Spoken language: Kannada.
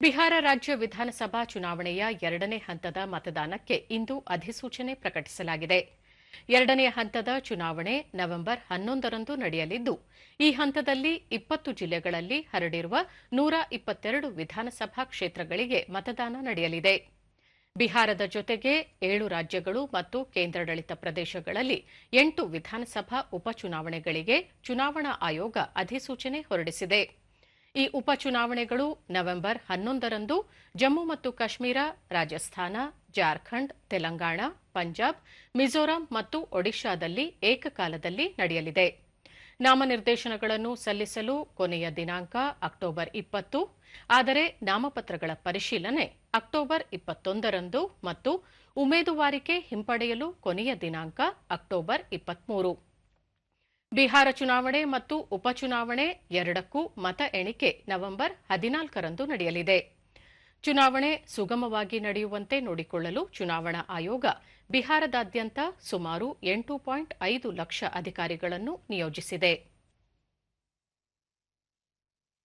ಬಿಹಾರ ರಾಜ್ಯ ವಿಧಾನಸಭಾ ಚುನಾವಣೆಯ ಎರಡನೇ ಹಂತದ ಮತದಾನಕ್ಕೆ ಇಂದು ಅಧಿಸೂಚನೆ ಪ್ರಕಟಿಸಲಾಗಿದೆ. ಎರಡನೇ ಹಂತದ ಚುನಾವಣೆ ನವೆಂಬರ್ ಹನ್ನೊಂದರಂದು ನಡೆಯಲಿದ್ದು, ಈ ಹಂತದಲ್ಲಿ ಇಪ್ಪತ್ತು ಜಿಲ್ಲೆಗಳಲ್ಲಿ ಹರಡಿರುವ ನೂರ ಇಪ್ಪತ್ತೆರಡು ವಿಧಾನಸಭಾ ಕ್ಷೇತ್ರಗಳಿಗೆ ಮತದಾನ ನಡೆಯಲಿದೆ. ಬಿಹಾರದ ಜೊತೆಗೆ ಏಳು ರಾಜ್ಯಗಳು ಮತ್ತು ಕೇಂದ್ರಾಡಳಿತ ಪ್ರದೇಶಗಳಲ್ಲಿ ಎಂಟು ವಿಧಾನಸಭಾ ಉಪಚುನಾವಣೆಗಳಿಗೆ ಚುನಾವಣಾ ಆಯೋಗ ಅಧಿಸೂಚನೆ ಹೊರಡಿಸಿದೆ. ಈ ಉಪಚುನಾವಣೆಗಳು ನವೆಂಬರ್ ಹನ್ನೊಂದರಂದು ಜಮ್ಮು ಮತ್ತು ಕಾಶ್ಮೀರ, ರಾಜಸ್ಥಾನ, ಜಾರ್ಖಂಡ್, ತೆಲಂಗಾಣ, ಪಂಜಾಬ್, ಮಿಜೋರಾಂ ಮತ್ತು ಒಡಿಶಾದಲ್ಲಿ ಏಕಕಾಲದಲ್ಲಿ ನಡೆಯಲಿದೆ. ನಾಮನಿರ್ದೇಶನಗಳನ್ನು ಸಲ್ಲಿಸಲು ಕೊನೆಯ ದಿನಾಂಕ ಅಕ್ಟೋಬರ್ ಇಪ್ಪತ್ತು, ಆದರೆ ನಾಮಪತ್ರಗಳ ಪರಿಶೀಲನೆ ಅಕ್ಟೋಬರ್ ಇಪ್ಪತ್ತೊಂದರಂದು ಮತ್ತು ಉಮೇದುವಾರಿಕೆ ಹಿಂಪಡೆಯಲು ಕೊನೆಯ ದಿನಾಂಕ ಅಕ್ಟೋಬರ್ ಇಪ್ಪತ್ಮೂರು. ಬಿಹಾರ ಚುನಾವಣೆ ಮತ್ತು ಉಪಚುನಾವಣೆ ಎರಡಕ್ಕೂ ಮತ ಎಣಿಕೆ ನವೆಂಬರ್ ಹದಿನಾಲ್ಕರಂದು ನಡೆಯಲಿದೆ. ಚುನಾವಣೆ ಸುಗಮವಾಗಿ ನಡೆಯುವಂತೆ ನೋಡಿಕೊಳ್ಳಲು ಚುನಾವಣಾ ಆಯೋಗ ಬಿಹಾರದಾದ್ಯಂತ ಸುಮಾರು ಎಂಟು ಪಾಯಿಂಟ್ ಐದು ಲಕ್ಷ ಅಧಿಕಾರಿಗಳನ್ನು ನಿಯೋಜಿಸಿದೆ.